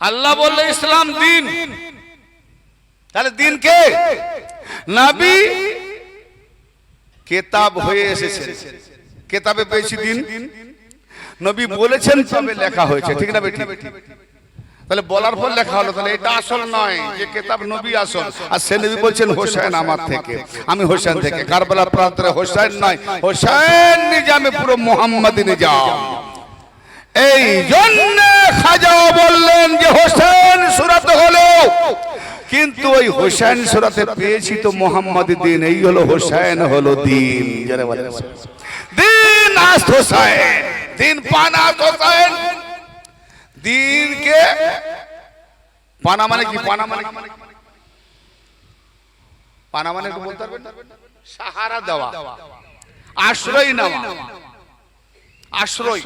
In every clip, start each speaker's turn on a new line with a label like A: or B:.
A: আল্লাহ বললে, ইসলাম দিন। তাহলে দিন কে? নাবি কেতাব হয়ে এসেছে। কেতাবে পেয়েছি দিন। নবী বলেছেন তবে লেখা হয়েছে। ঠিক না বেটি? তাহলে বলার পর লেখা হলো, তাহলে এটা আসল নয় যে কেতাব নবী আসল। আর সে নবী বলছেন হোসেন আমার থেকে। আমি হোসেন থেকে। কারবালা প্রান্তরে হোসেন নয়। হোসেন নিজামে পুরো মোহাম্মদ নিজাম। এই জন্য খাজা বললেন যে হোসেন সুরাতে হলো। কিন্তু ওই হোসেন সুরাতে পেয়েছি তো মোহাম্মদ দিন। এই হলো হোসেন হলো দিন। দিন আস্ত হোসেন। দিন পানা হোসেন। দিনকে পানা মানে কি? পানা মানে পানা মানে বলতে পারবেন? সাহারা দেওয়া। আশ্রয় নেওয়া। আশ্রয়।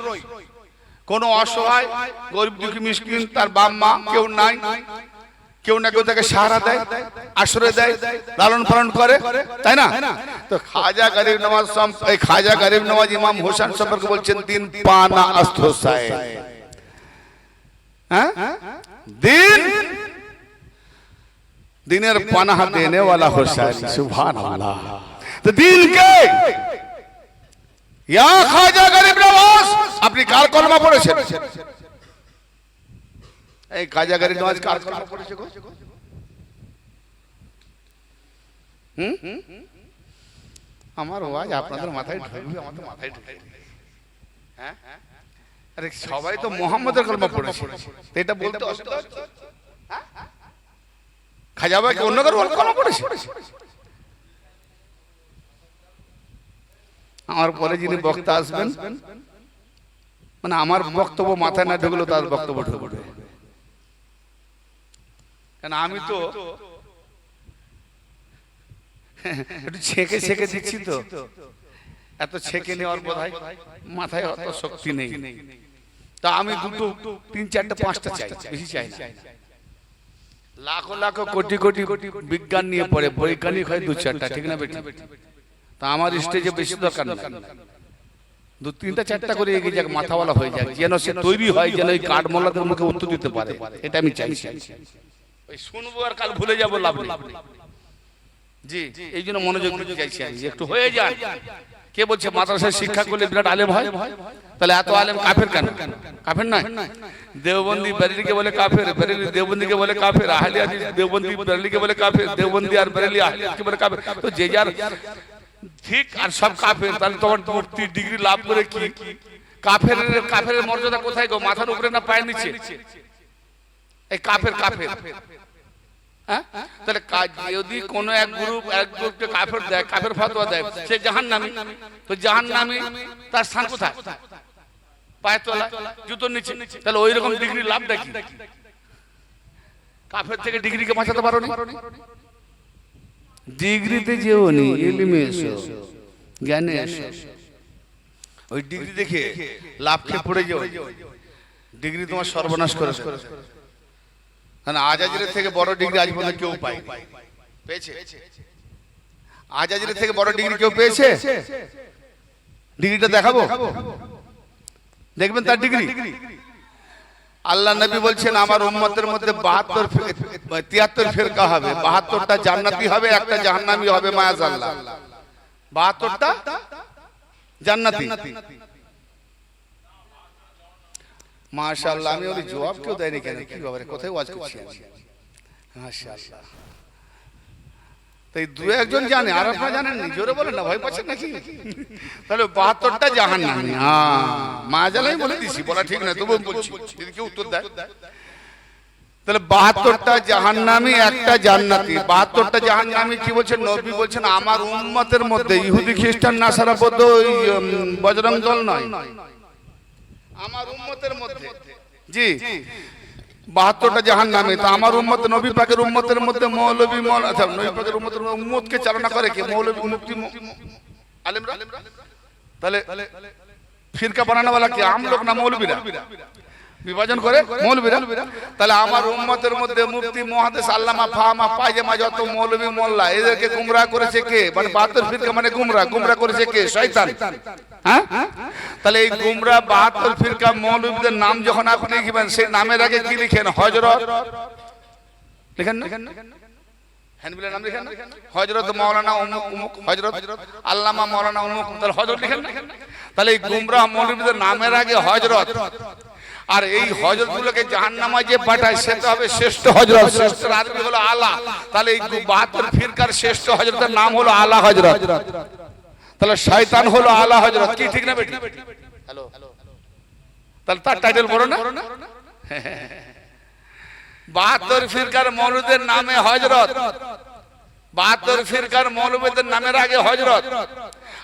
A: কোন অসহায়, গরিব দুঃখী, মিসকিন, তার বাপ মা কেউ নাই। কেউ না কেউ তাকে সাহারা দেয়, আশ্রয় দেয়, লালন পালন করে, তাই না? তো খাজা গরিব নওয়াজ এই খাজা গরিব নওয়াজ ইমাম হোসেন সম্পর্কে বলছেন, দিন পানা হ্যাঁ? দিন? দিনের পানাহা দেনে वाला হোসেন সুবহান আল্লাহ তো দিন কে ইয়া খাজা গরিব নওয়াজ আপনি কার কলমা পড়েছেন? এই খাজা গরিব নওয়াজ কার কলমা পড়েছে গো? হুম? আমার ওয়াজ আপনাদের মাথায় ঢুকবে, আমার তো মাথায় ঢুকবে। হ্যাঁ? আরে সবাই তো মোহাম্মদের কলমা পড়েছে। এটা বলতে অসুবিধা হ্যাঁ? খাজা ভাই অন্য কারও কলমা পড়েছে? আমার পরে যিনি বক্তা আসবেন মানে আমার বক্তব্য মাথায় না ঢুকলো তার বক্তব্য ঢুকবে। কেন আমি তো একটু ছেঁকে ছেঁকে দিচ্ছি তো। এত ছেঁকে নেওয়ার বোধহয় মাথায় অত শক্তি নেই। তা আমি দুটো, তিন চারটা, পাঁচটা চাই, বেশি চাই লাখো লাখো, কোটি কোটি কোটি বিজ্ঞান নিয়ে পড়ে বৈজ্ঞানিক হয় দু চারটা, ঠিক না বেটি? তা আমার স্টেজে বেশি দরকার দু তিনটা চারটা করে এগিয়ে যাক মাথাওয়ালা হয়ে যাক যেন সে তৈরি হয় যেন ওই কাঠ মোল্লাদের মুখে উত্তর দিতে পারে। এটা আমি চাই শুনব আর কাল ভুলে যাব লাভ জি এই জন্য মনোযোগ দিতে চাইছি আমি একটু হয়ে যান কে বলছে মাদ্রাসায় শিক্ষা করলে বিরাট আলেম হয়? তাহলে এত আলেম কাফের কেন? কাফের নয়? দেওবন্দি বেরেলিকে বলে কাফের বেরেলি দেওবন্দিকে বলে কাফের আহলিয়া দেওবন্দি বেরেলিকে বলে কাফের দেওবন্দি আর বেরেলি আহলিয়াকে বলে কাফের তো যে যার ঠিক, আর সব কাফের, তাহলে তোমার মুক্তি ডিগ্রি লাভ করে কি? কাফের কাফের মর্যাদা কোথায় গো? মাথার উপরে না পায়ের নিচে? এই কাফের কাফের। হ্যাঁ? তাহলে যদি কোন এক গ্রুপ, এক গ্রুপকে কাফের দেয়, কাফের ফতোয়া দেয়, সে জাহান নামি তো জাহান নামি তার স্থান কোথায়? পায়ের তলা জুতোর নিচে। তাহলে ওই রকম ডিগ্রি লাভটা কি? কাফের থেকে ডিগ্রিকে বাঁচাতে পারো ডিগ্রিতে যেও নি ইলমে এসো জ্ঞানে এসো ওই ডিগ্রি দেখে লাভ খেয়ে পড়ে যাও ডিগ্রি তোমার সর্বনাশ করে। কারণ আজাজিরের থেকে বড় ডিগ্রি আজ পর্যন্ত কেউ পায়। পেয়েছে? আজাজিরের থেকে বড় ডিগ্রি কেউ পেয়েছে? ডিগ্রিটা দেখাবো? দেখবেন তার ডিগ্রি। আল্লাহ নবী বলছেন, আমার উম্মতের মধ্যে বাহাত্তর তিয়াত্তর ফেরকা হবে। বাহাত্তরটা জান্নাতি হবে, একটা জাহান্নামি হবে মায়াজ আল্লাহ বাহাত্তরটা জান্নাতি। মাশাআল্লাহ, আমি ওই জবাব কেউ দেয়নি কেন? কি ব্যাপারে? কোথায় ওয়াজ করছি মাশাআল্লাহ। তাই দু একজন জানে আর আপনারা জানেন নি। জোরে বলেন না ভয় পাচ্ছেন নাকি? তাহলে বাহাত্তরটা জাহান নামি। হ্যাঁ মা জালাই বলে দিছি বলা ঠিক না তবু বলছি। যদি কেউ উত্তর দেয়। তাহলে বাহাত্তরটা জাহান্নামি একটা জান্নাতি। বাহাত্তরটা জাহান্নামি কি বলছেন? নবী বলছেন আমার উম্মতের মধ্যে ইহুদি খ্রিস্টান নাসারা বৌদ্ধ ওই উম, বজরং দল নয়। আমার উম্মতের মধ্যে। জি। বাহাত্তরটা জাহান নামে তো আমার উম্মত নবী পাকের উম্মতের মধ্যে মৌলবী মৌল আচ্ছা নবী পাকের উম্মতের উম্মতকে চালনা করে কি? মৌলবী মুক্তি আলেমরা? তাহলে ফিরকা বানানোওয়ালা কি? আম লোক না মৌলবীরা? বিভাজন করে মৌলবীরা? তাহলে আমার উম্মতের মধ্যে মুফতি মহাদেশ আল্লামা ফাহামা পায়জামা যত মৌলবী মোল্লা এদেরকে গুমরাহ করেছে কে? মানে বাহাত্তর ফিরকা মানে গুমরা গুমরা করেছে কে? শয়তান। হ্যাঁ? তাহলে এই গুমরা বাহাত্তর ফিরকা মৌলবীদের নাম যখন আপনি লিখবেন সেই নামের আগে কি লিখেন? হজরত? লিখেন না? হ্যান্ডবিলের নাম লিখেন হজরত মাওলানা অমুক অমুক হজরত আল্লামা মাওলানা অমুক তাহলে হজরত লিখেন তাহলে এই গুমরাহ মৌলবীদের নামের আগে হজরত। আর এই হজরত গুলোকে জাহান নামায় যে পাঠায় সে তো হবে শ্রেষ্ঠ হজরত। শ্রেষ্ঠ আরবি হলো আলা। তাহলে এই বাহাত্তর ফিরকার শ্রেষ্ঠ হজরতের নাম হলো আলা হজরত। তাহলে শয়তান হলো আলা হজরত কি? ঠিক না বেটি? হ্যালো। তাহলে তার টাইটেল বড় না। বাহাত্তর ফিরকার মৌলুদের নামে হজরত বাহাত্তর ফিরকার মৌলবীদের নামের আগে হজরত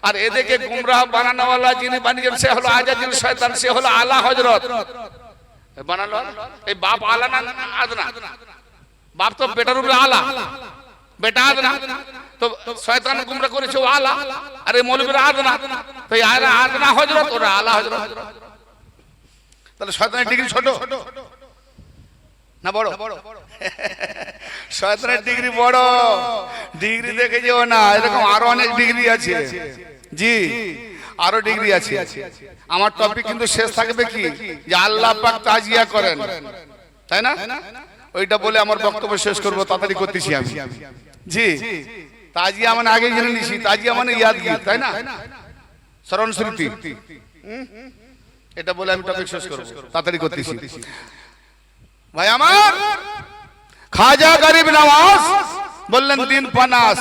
A: আর এদেরকে গুমরাহ বানানোওয়ালা যিনি বানিয়েছেন সে হলো আজাদিল শয়তান সে হলো আলা হজরত বানালো? এই বাপ আলা না না আদনা? বাপ তো বেটার উপরে আলা। বেটা আদনা। তো শয়তান গুমরা করেছে ও আলা। আর মৌলবীরা আদনা তো আলা আদনা হজরত ওরা আলা হজরত তাহলে শয়তানের ডিগ্রি ছোট। না বড়? শয়তানের ডিগ্রি বড়। ডিগ্রি দেখে যেও না, এরকম আরও অনেক ডিগ্রি আছে। জি, আরও ডিগ্রি আছে। আমার টপিক কিন্তু শেষ থাকবে কি? যে আল্লাহ পাক তাজিয়া করেন। তাই না? ওইটা বলে আমার বক্তব্য শেষ করব, তাড়াতাড়ি করতেছি আমি। জি। তাজিয়া মানে আগে জেনে নিছি তাজিয়া মানে ইয়াদগির তাই না স্মরণ স্মৃতি এটা বলে আমি টপিক শেষ করব। তাড়াতাড়ি করতেছি ভাই আমার? খাজা গরিব নওয়াজ বললেন দিন পানাস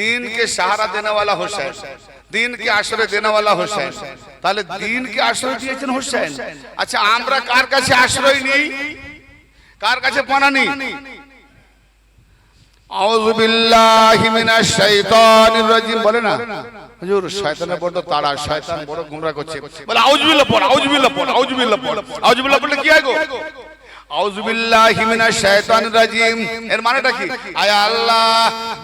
A: دین کے سہارا دینے والا حسین دین کے آشرے دینے والا حسین তাহলে দিন কে আশ্রয় দিয়েছেন হোসেন। আচ্ছা আমরা কার কাছে আশ্রয় নেই? কার কাছে পানা নেই? আউযু বিল্লাহি মিনাশ শাইতানির রাজিম। বলে না? হুজুর শয়তানের বড় তাড়া শয়তান বড় গুমরা করছে। বলে আউযু বিল্লাহ পড় আউযু বিল্লাহ পড় আউযু বিল্লাহ পড়। আউযু বিল্লাহ পড়লে কি হয় গো? আউযু বিল্লাহি মিনাশ শাইতানির রাজিম। এর মানেটা কি? আয় আল্লাহ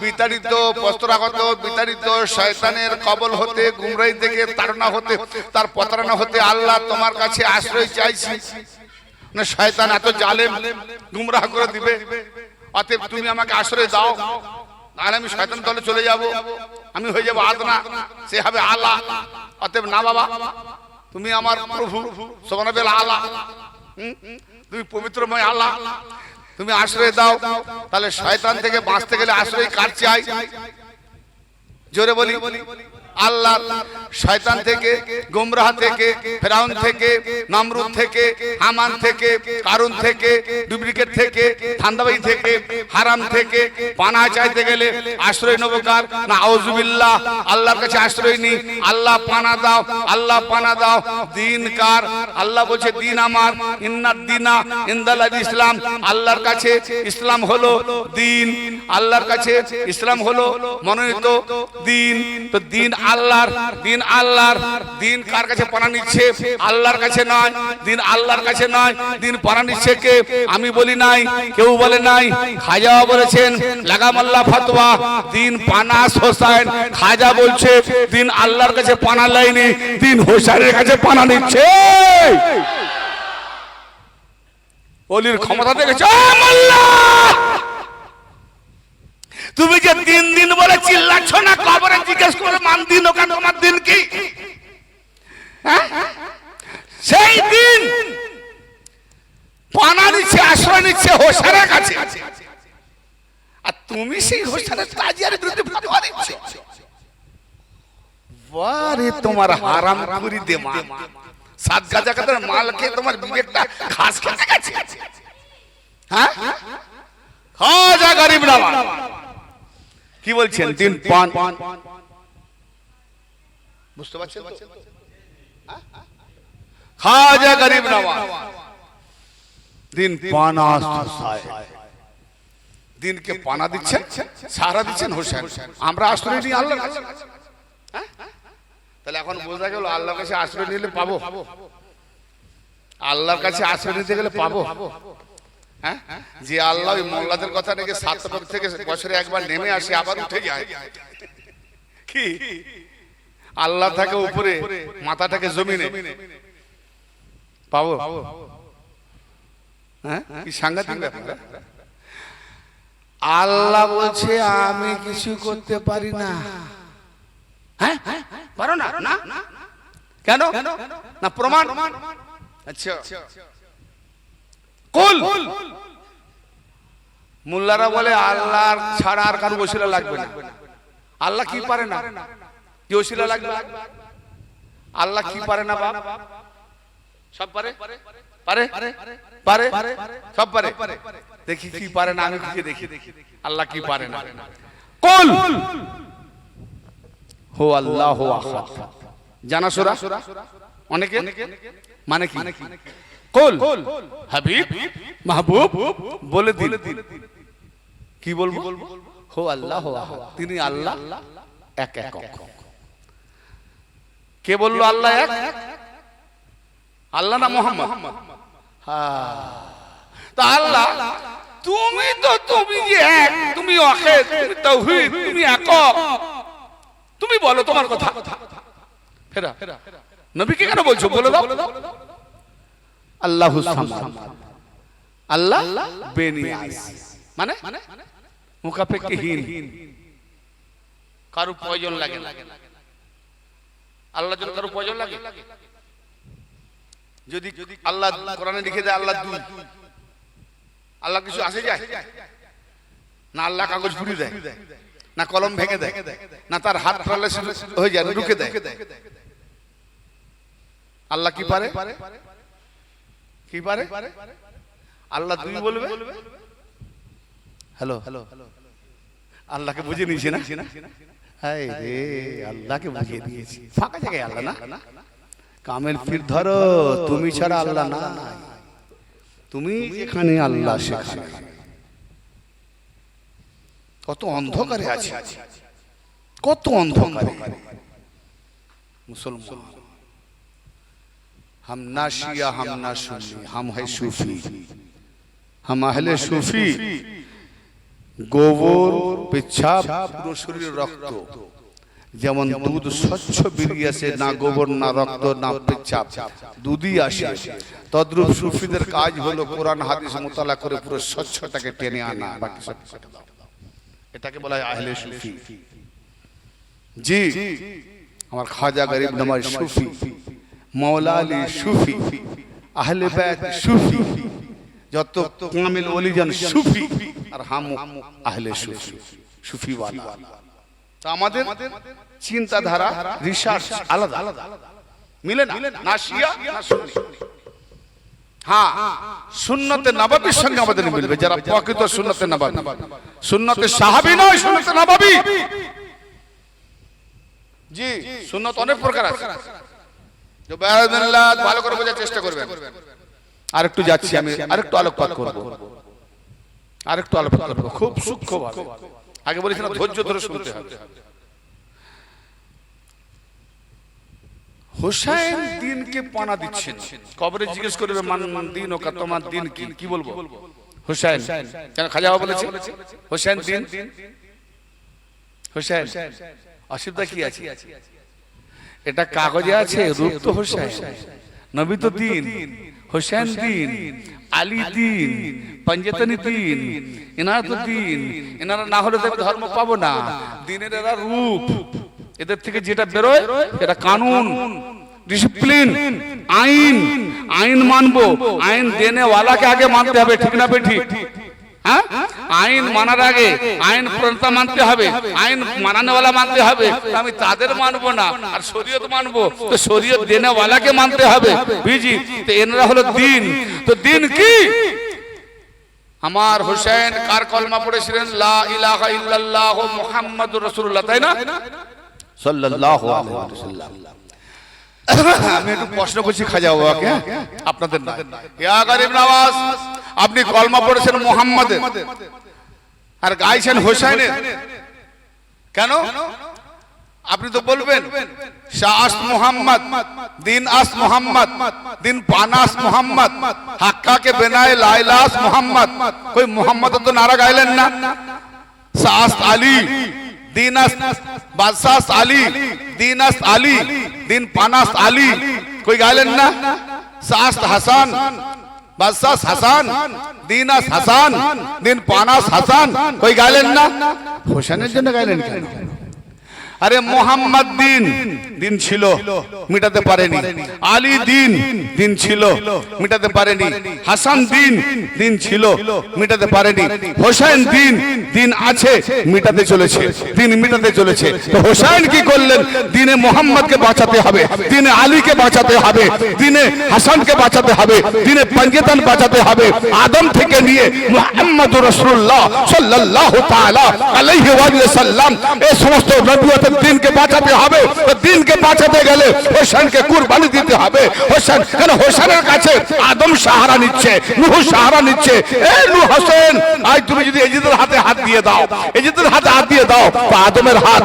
A: বিতাড়িত বস্ত্রাগত বিতাড়িত শয়তানের কবল হতে গুমরাই থেকে তাড়না হতে তার প্রতারণা হতে আল্লাহ তোমার কাছে আশ্রয় চাইছি। না শয়তান এত জালেম গুমরাহ করে দিবে। অতএব তুমি আমাকে আশ্রয় দাও। নাহলে আমি শয়তান দলে চলে যাব। আমি হয়ে যাব আদনা। সে হবে আল্লাহ। অতএব না বাবা তুমি আমার প্রভু। সোমানবেল আল্লাহ। হুম? তুমি পবিত্রময় আল্লাহ। তুমি আশ্রয় দাও। তাহলে শয়তান থেকে বাঁচতে গেলে আশ্রয় কার চাই? জোরে বলি। আল্লাহ শয়তান থেকে, গোমরাহ থেকে, ফেরাউন থেকে, নামরুদ থেকে, হামান থেকে, কারুন থেকে, ডুপ্লিকেট থেকে ধান্দাবাই থেকে, হারাম থেকে পানা চাইতে গেলে আশ্রয় নেব কার? না আউজুবিল্লাহ আল্লাহর কাছে আশ্রয় নি আল্লাহ পানা দাও, আল্লাহ পানা দাও। দিন কার? আল্লাহ বলছে, দিন আমার। ইন্নাদ দিনা ইন্দালাদ ইসলাম। আল্লাহর কাছে ইসলাম হলো দিন। আল্লাহর কাছে ইসলাম হলো মনোনীত দিন। তো দিন আল্লাহর দিন আল্লাহর দিন কার কাছে পানা নিচ্ছে? আল্লাহর কাছে নয় দিন আল্লাহর কাছে নয় দিন পানা নিচ্ছে কে? আমি বলি নাই, কেউ বলে নাই। খাজা বলেছেন লাগাম আল্লাহ ফাতোয়া দিন পানা হোসাইন খাজা বলছে, দিন আল্লাহর কাছে পানা লাইনি দিন হোসাইনের কাছে পানা নিচ্ছে। অলির ক্ষমতা দেখেছ? তুমি যে তিন দিন বলে চিল্লাচ্ছ না? কবরে জিজ্ঞেস করে মান দিন ওখানে, তোমার দিন কি? হ্যাঁ? সেই দিন পানা নিচ্ছে, আশ্রয় নিচ্ছে হোসারের কাছে। আর তুমি সেই হোসারের তাজিয়ার বিরুদ্ধে ফতোয়া বারে তোমার হারাম করি দে মা সাত গাজা কাদের মাল খেয়ে তোমার বিবেকটা ঘাস খেতে গেছে। হ্যাঁ? খাজা গরিব নামাজ। কি বলছেন দিন পান। বুঝতে পারছেন তো? খাজা গরিব নওয়াজ দিন পানা দিনকে পানা দিচ্ছেন? সারা দিচ্ছেন হোসেন? আমরা আশ্রয় নিই আল্লাহ তাহলে এখন বোঝা গেল আল্লাহর কাছে আশ্রয় নিলে পাবো। আল্লাহর কাছে আশ্রয় নিতে গেলে পাবো। হ্যাঁ? যে আল্লাহ ওই মোল্লাদের কথা নাকি সাত থেকে বছরে একবার নেমে আসে, আবার উঠে যায়। কি? আল্লাহ থাকে উপরে মাথাটাকে জমিনে। পাবো? হ্যাঁ? হ্যাঁ? আল্লাহ বলছে, আমি কিছু করতে পারি না। হ্যাঁ? না? কেন? না, প্রমাণ? আচ্ছা। কুল। মোল্লারা বলে আল্লাহর ছাড়া আর কারও ওসিলা লাগবে না। আল্লাহ কি পারে না? কি ওসিলা লাগবে? আল্লাহ কি পারে না বাপ? সব পারে? পারে? পারে? সব পারে? দেখি কি পারে না আমি কি দেখি। আল্লাহ কি পারে না? কুল। হো আল্লাহ হো আহাদ। জানা সুরা? অনেকে? মানে কি? কুল। হাবিব, মাহবুব, বলে দিন। কি বলব? হো আল্লাহ তিনি আল্লাহ, এক এক কে বলল আল্লাহ এক? আল্লাহ না মোহাম্মদ? তা আল্লাহ, তুমি তো তুমি যে এক, তুমি অখেদ তুমি তাওহীদ তুমি একক। তুমি বলো তোমার কথা। ফেরা। নবীকে কেন বলছো? বলে দাও। আল্লাহু আল্লাহ বেনিয়াস মানে? মুখাপেক্ষিহীন। কারও প্রয়োজন লাগে না। আল্লাহ জন্য কারও প্রয়োজন লাগে? যদি আল্লাহ কোরআনে লিখে দেয় আল্লাহ দুই। আল্লাহ কিছু আসে যায়? না আল্লাহ কাগজ ফুড়ি দেয়। না কলম ভেঙে দেয়। না তার হাত ফেললে হয়ে যায় ঢুকে দেয়। আল্লাহ কি পারে? কি পারে? আল্লাহ দুই বলবে? হ্যালো হ্যালো আল্লাহকে বুঝে নিয়েছি না? হায় রে, আল্লাহকে বুঝিয়ে দিয়েছি। ফাঁকা জায়গায় আল্লাহ না? কামের ফির ধরো, তুমি ছাড়া আল্লাহ না তুমি যেখানে আল্লাহ, সেখানে। কত অন্ধকারে আছে। কত অন্ধকারে। মুসলমান। हम ना शिया हम ना सुन्नी हम है सूफी हम अहले सूफी গোবর পেচ্ছাপ পুরো শরীর রক্ত যেমন দুধ স্বচ্ছ বেরিয়ে আসে না গোবর না রক্ত না পেচ্ছাপ দুধই আসে তদ্রূপ সুফিদের কাজ হলো কোরআন হাদিস মোতালা করে পুরো স্বচ্ছটাকে টেনে আনা বাকি সব কেটে দাও। এটাকে বলা হয় আহলে সুফি জি আমার খাজা গরিব নামাজ সুফি মৌলা আলী সুফি আহলে বাইত সুফি যত কামিল ওলিজান সুফি আর হাম আহলে সুফি সুফি ওয়ালা তো আমাদের চিন্তাধারা রিসার্চ আলাদা। মিলে না? না। শিয়া না সুন্নি। হ্যাঁ সুন্নতে নবাবির সঙ্গে আমাদের মিলবে। যারা প্রকৃত সুন্নতে নবাবি। সুন্নতে সাহাবি নয় সুন্নতে নবাবি। জি। সুন্নত অনেক প্রকার আছে। ভালো করে বোঝার চেষ্টা করবেন। আরেকটু যাচ্ছি আমি আরেকটু আলোকপাত করব। আরেকটু আলোকপাত করব। খুব আগে বলেছিলাম ধৈর্য ধরে শুনতে হবে। হোসাইন দিনকে পানা দিচ্ছেন। কবরে জিজ্ঞেস করবে মান দিন ও তোমার দিন কি? কি বলব? হোসাইন। কেন খাজা বলেছে? হোসাইন দিন। হোসাইন অসুবিধা কি আছে? এটা কাগজে আছে রূপ তো হোসেন। নবী তো দিন হোসেন দিন আলী দিন পঞ্জতনি দিন এনারা তো দিন এনারা না হলে তো ধর্ম পাবো না। দিনের এরা রূপ। এদের থেকে যেটা বেরোয় এটা কানুন। ডিসিপ্লিন আইন আইন মানবো। আইন দেনে ওয়ালাকে আগে মানতে হবে ঠিক না বেঠিক। হ্যাঁ? আইন মানার আগে আইন প্রণেতা মানতে হবে। আইন মানানোওয়ালা মানতে হবে। আমি তাদের মানবো না, আর শরীয়ত মানবো। তো শরীয়ত দেনেওয়ালাকে মানতে হবে। বুঝি তো এনারা হলো দিন। তো দিন কি? আমার হোসেন কার কলমা পড়েছিলেন? লা ইলাহা ইল্লাল্লাহ মুহাম্মাদুর রাসূলুল্লাহ, তাই না? সাল্লাল্লাহু আলাইহি ওয়াসাল্লাম। আমি একটু প্রশ্ন করছি খাজা বাবাকে হ্যাঁ? আপনাদের না ইয়া গরিব নওয়াজ আপনি কলমা পড়েছেন মোহাম্মদের। আর গাইছেন হোসেনের কেন? আপনি তো বলবেন শাহ মোহাম্মদ দিন আস মোহাম্মদ দিন পানাস মোহাম্মদ হাক্কাকে বেনায় লাইলাস মোহাম্মদ। কই মোহাম্মদ তো নারা গাইলেন না। শাহ আলী দিনাস বাদশাহ আলী দিনাস আলী। দিন পানাস আলী কই গাইলেন না সাস হাসান বাদশাহ হাসান দিনাস হাসান দিন পানাস হাসান কই গাইলেন না হোসেনের জন্য গাইলেন কেন আরে মোহাম্মদ দিন। দিন। ছিল মিটাতে পারেনি। আলী দিন দিন। ছিল মিটাতে পারেনি। হাসান দিন দিন। ছিল মিটাতে পারেনি। হোসেন দিন দিন। আছে মিটাতে চলেছে। দিন মিটাতে চলেছে। তো হোসেন কি করলেন? দিনে মোহাম্মদকে বাঁচাতে হবে। দিনে আলীকে বাঁচাতে হবে। দিনে হাসানকে বাঁচাতে হবে। দিনে পঞ্জেতন বাঁচাতে হবে। আদম থেকে নিয়ে মুহাম্মদ রাসূলুল্লাহ সাল্লাল্লাহু তাআলা আলাইহি ওয়া সাল্লাম এই সমস্ত নবুয়তের দিনকে বাঁচাতে হবে তো দিনকে বাঁচাতে গেলে হোসেনকে কুরবানি দিতে হবে হোসেন কেন হোসেনের কাছে আদম সাহারা নিচ্ছে নুহ সাহারা নিচ্ছে এ নু হোসেন আজ তুমি যদি এজিদের হাতে হাত দিয়ে দাও এজিদের হাতে হাত দিয়ে দাও আদমের হাত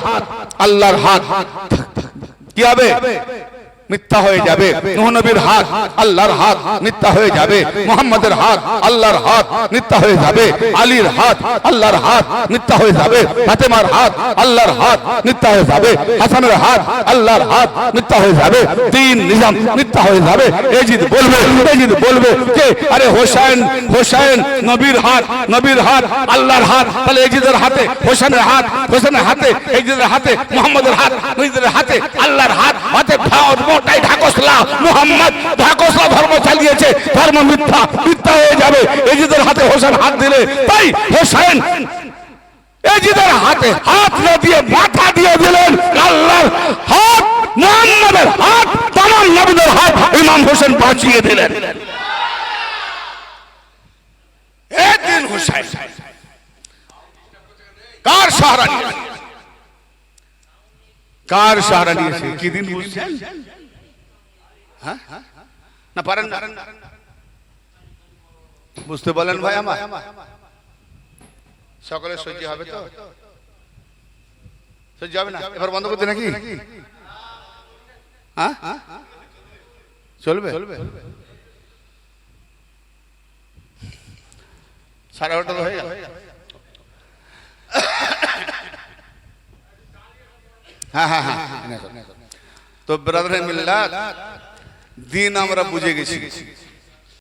A: আল্লাহর হাত কি হবে মিথ্যা হয়ে যাবে নূহ নবীর হাত আল্লাহর হাত মিথ্যা হয়ে যাবে মুহাম্মাদের হাত আল্লাহর হাত মিথ্যা হয়ে যাবে আলীর হাত আল্লাহর হাত মিথ্যা হয়ে যাবে ফাতেমার হাত আল্লাহর হাত মিথ্যা হয়ে যাবে হাসানের হাত আল্লাহর হাত মিথ্যা হয়ে যাবে তিন নিজাম মিথ্যা হয়ে যাবে এজিদ বলবে এজিদ বলবে যে আরে হোসেন হোসেন নবীর হাত নবীর হাত আল্লাহর হাত তাহলে এজিদের হাতে হোসেনের হাত হোসেনের হাতে এজিদের হাতে মুহাম্মাদের হাত নবীদের হাতে আল্লাহর মুহাম্মদ ঢাকসলা ধর্ম চালিয়েছে, ধর্ম মিথ্যা মিথ্যা হয়ে যাবে। এজিদের হাতে হোসেন হাত দিলে, তাই হোসেন এজিদের হাতে হাত না দিয়ে মাথা দিয়ে দিলেন আল্লাহর হাত, মুহাম্মাদের হাত, তামাম নবীদের হাত ইমাম হোসেন বাঁচিয়ে দিলেন। এ হোসেন, কার সাহারা কার সাহারা নিয়েছে? কি দিন বুঝছেন? না পারেন না বুঝতে বলেন ভাই আমার সকলে সহ্য হবে তো সহ্য হবে না এবার বন্ধ করতে নাকি হ্যাঁ চলবে সাড়ে আটটা তো হয়ে গেল হ্যাঁ হ্যাঁ হ্যাঁ তো ব্রাদার মিল্লাত দিন আমরা বুঝে গেছি।